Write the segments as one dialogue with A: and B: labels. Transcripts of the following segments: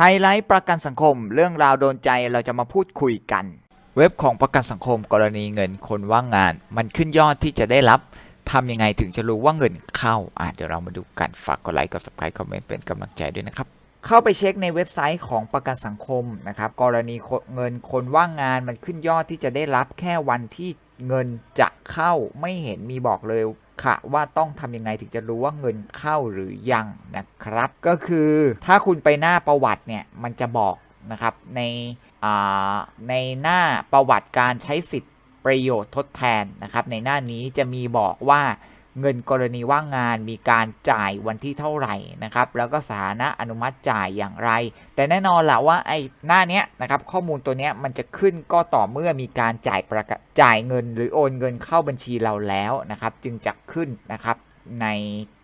A: ไฮไลท์ประกันสังคม เรื่องราวโดนใจเราจะมาพูดคุยกัน เว็บของประกันสังคมกรณีเงินคนว่างงาน มันขึ้นยอดที่จะได้รับทำยังไงถึงจะรู้ว่าเงินเข้าอะเดี๋ยวเรามาดูกันฝากกดไลค์กด subscribe คอมเมนต์เป็นกำลังใจด้วยนะครับ เข้าไปเช็คในเว็บไซต์ของประกันสังคมนะครับ กรณีเงินคนว่างงานมันขึ้นยอดที่จะได้รับแค่วันที่เงินจะเข้าไม่เห็นมีบอกเลย ค่ะว่าต้องทำยังไงถึงจะรู้ว่าเงินเข้าหรือยังนะครับ ก็คือถ้าคุณไปหน้าประวัติเนี่ยมันจะบอกนะครับในอ่าในหน้าประวัติการใช้สิทธิ์ประโยชน์ทดแทนนะครับ ในหน้านี้จะมีบอกว่า เงินกรณีว่างงานมีการจ่ายวันที่เท่าไหร่นะครับ แล้วก็สถานะอนุมัติจ่ายอย่างไร แต่แน่นอนแหละว่าไอ้หน้าเนี้ยนะครับ ข้อมูลตัวเนี้ยมันจะขึ้นก็ต่อเมื่อมีการจ่ายประกาจ่ายเงิน หรือโอนเงินเข้าบัญชีเราแล้วนะครับ จึงจะขึ้นนะครับใน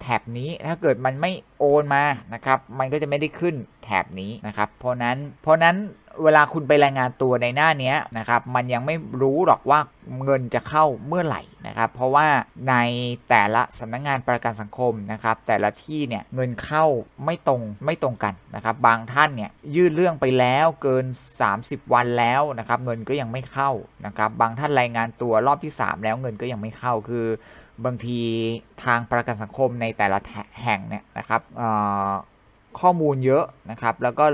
A: แถบนี้ถ้าเกิดมันไม่โอนมานะครับ มันก็จะไม่ได้ขึ้นแถบนี้นะครับ เพราะนั้นเพราะนั้น เวลาคุณไปรายงานตัวในหน้านี้นะครับมันยังไม่รู้หรอกว่าเงินจะเข้าเมื่อไหร่นะครับ เพราะว่าในแต่ละสำนักงงานประกันสังคมนะครับ แต่ละที่เนี่ยเงินเข้าไม่ตรงไม่ตรงกันนะครับ บางท่านเนี่ยยื่นเรื่องไปแล้วเกิน 30 วันแล้วนะครับ เงินก็ยังไม่เข้านะครับ บางท่านรายงานตัวรอบที่ 3 แล้วเงินก็ยังไม่เข้าคือบางทีทางประกันสังคมในแต่ละแห่งเนี่ยนะครับข้อมูลเยอะนะครับ แล้วก็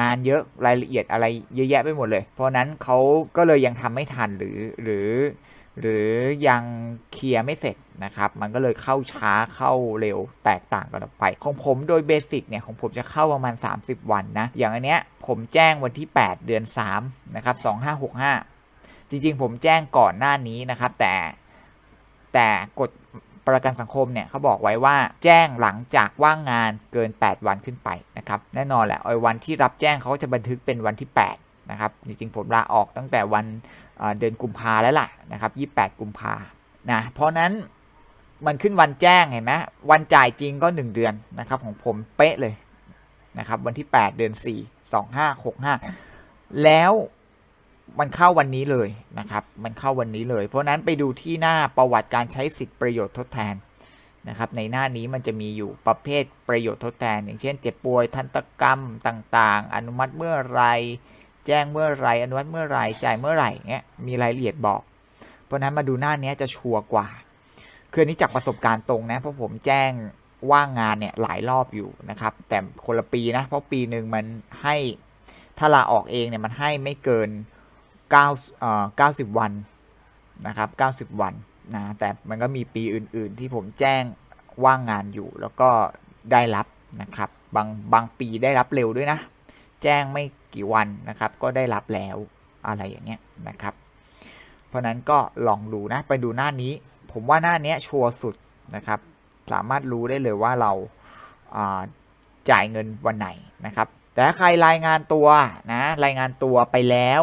A: งานเยอะรายละเอียดอะไรเยอะแยะไปหมดเลย เพราะนั้นเขาก็เลยยังทำไม่ทันหรือหรือ หรือยังเคลียร์ไม่เสร็จนะครับ มันก็เลยเข้าช้าเข้าเร็วแตกต่างกันออกไป ของผมโดยเบสิกเนี่ย ของผมจะเข้าประมาณ 30 วันนะ อย่างอันเนี้ยผมแจ้งวันที่ 8 เดือน 3 นะครับ 2565 จริงๆ ผมแจ้งก่อนหน้านี้นะครับ แต่แต่กฎ ประกันสังคมเนี่ยเขาบอกไว้ว่าแจ้งหลังจากว่างงานเกิน 8 วันขึ้นไปนะครับแน่นอนแหละไอ้วันที่รับแจ้งเขาก็จะบันทึกเป็นวันที่ 8 นะครับ จริงๆผมลาออกตั้งแต่วันเดือนกุมภาแล้วล่ะนะครับ 28 กุมภานะเพราะนั้นมันขึ้นวันแจ้งเห็นไหมวันจ่ายจริงก็ 1 เดือนนะครับของผมเป๊ะเลยนะครับวันที่ 8 เดือน 4 2565 แล้ว มันเข้าวันนี้เลยนะครับ มันเข้าวันนี้เลย เพราะนั้นไปดูที่หน้าประวัติการใช้สิทธิประโยชน์ทดแทนนะครับ ในหน้านี้มันจะมีอยู่ประเภทประโยชน์ทดแทน อย่างเช่น เจ็บป่วยทันตกรรมต่างๆ อนุมัติเมื่อไรแจ้งเมื่อไรอนุมัติเมื่อไรจ่ายเมื่อไหร่เงี้ยมีรายละเอียดบอก เพราะนั้นมาดูหน้านี้จะชัวร์กว่าคือนี้จากประสบการณ์ตรงนะเพราะผมแจ้งว่างงานเนี่ยหลายรอบอยู่นะครับ แต่คนละปีนะเพราะปีหนึ่งมันให้ถ้าลาออกเองเนี่ยมันให้ไม่เกิน 9เอ่อ90 วันนะครับ 90 วันนะแต่มันก็มีปีอื่น ๆ ที่ผมแจ้งว่างงานอยู่ แล้วก็ได้รับนะครับบางบางปีได้รับเร็วด้วยนะ แจ้งไม่กี่วันนะครับ ก็ได้รับแล้วอะไรอย่างเงี้ยนะครับ เพราะนั้นก็ลองดูนะไปดูหน้านี้ ผมว่าหน้านี้ชัวร์สุดนะครับ สามารถรู้ได้เลยว่าเราจ่ายเงินวันไหนนะครับ แต่ถ้าใครรายงานตัวนะรายงานตัวไปแล้ว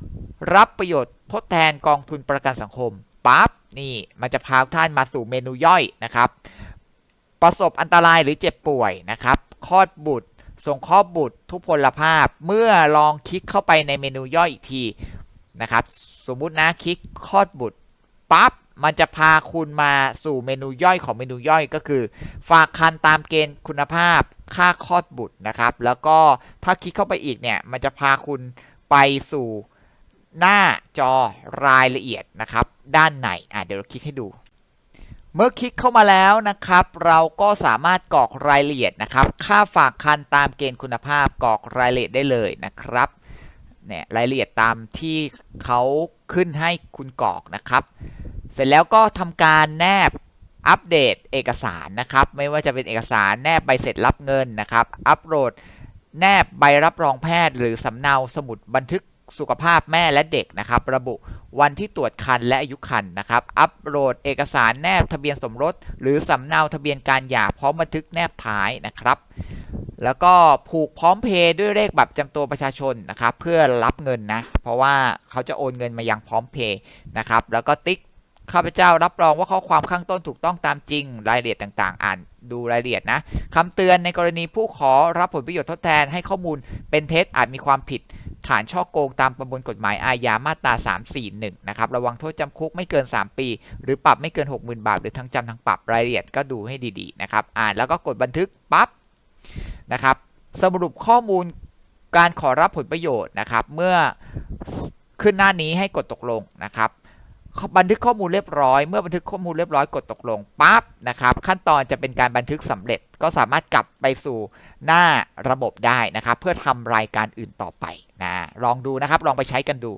A: รับประโยชน์ทดแทนกองทุนประกันสังคมปั๊บนี่มันจะพาท่านมาสู่เมนูย่อยนะครับ ประสบอันตรายหรือเจ็บป่วยนะครับคลอดบุตรส่งคลอดบุตรทุพพลภาพเมื่อลองคลิกเข้าไปในเมนูย่อยอีกทีนะครับ สมมุตินะคลิกคลอดบุตรปั๊บมันจะพาคุณมาสู่เมนูย่อยของเมนูย่อยก็คือ ฝากคันตามเกณฑ์คุณภาพค่าคลอดบุตรนะครับ แล้วก็ถ้าคลิกเข้าไปอีกเนี่ยมันจะพาคุณไปสู่ หน้าจอรายละเอียดนะครับ ด้านในอะเดี๋ยวเราคลิกให้ดู เมื่อคลิกเข้ามาแล้วนะครับ เราก็สามารถกรอกรายละเอียดนะครับ ค่าฝากคันตามเกณฑ์คุณภาพกรอกรายละเอียดได้เลยนะครับเนี่ยรายละเอียดตามที่เขาขึ้นให้คุณกรอกนะครับ เสร็จแล้วก็ทำการแนบอัปเดตเอกสารนะครับ ไม่ว่าจะเป็นเอกสารแนบใบเสร็จรับเงินนะครับ อัปโหลดแนบใบรับรองแพทย์ หรือสำเนาสมุดบันทึก สุขภาพแม่และเด็กนะครับ ระบุวันที่ตรวจคันและอายุคันนะครับ อัปโหลดเอกสารแนบทะเบียนสมรส หรือสำเนาทะเบียนการหย่าพร้อมบันทึกแนบท้ายนะครับ แล้วก็ผูกพร้อมเพย์ด้วยเลขบัตรประจำตัวประชาชนนะครับ เพื่อรับเงินนะ เพราะว่าเขาจะโอนเงินมายังพร้อมเพย์นะครับ แล้วก็ติ๊กข้าพเจ้ารับรองว่าข้อความข้างต้นถูกต้องตามจริง รายละเอียดต่างๆ อ่านดูรายละเอียดนะคำเตือนในกรณีผู้ขอรับผลประโยชน์ทดแทนให้ข้อมูลเป็นเท็จอาจมีความผิด ฐานช่อโกงตามประมวลกฎหมายอาญามาตรา 341 นะครับ ระวังโทษจำคุกไม่เกิน 3 ปี หรือปรับไม่เกิน 60,000 บาท หรือทั้งจำทั้งปรับรายละเอียดก็ดูให้ดีๆนะครับ อ่านแล้วก็กดบันทึกปั๊บนะครับ สรุปข้อมูลการขอรับผลประโยชน์นะครับ เมื่อขึ้นหน้านี้ให้กดตกลงนะครับบันทึกข้อมูลเรียบร้อย เมื่อบันทึกข้อมูลเรียบร้อยกดตกลงปั๊บนะครับ ขั้นตอนจะเป็นการบันทึกสำเร็จก็สามารถกลับไปสู่หน้าระบบได้นะครับ เพื่อทำรายการอื่นต่อไป นะลองดูนะครับลองไปใช้กันดู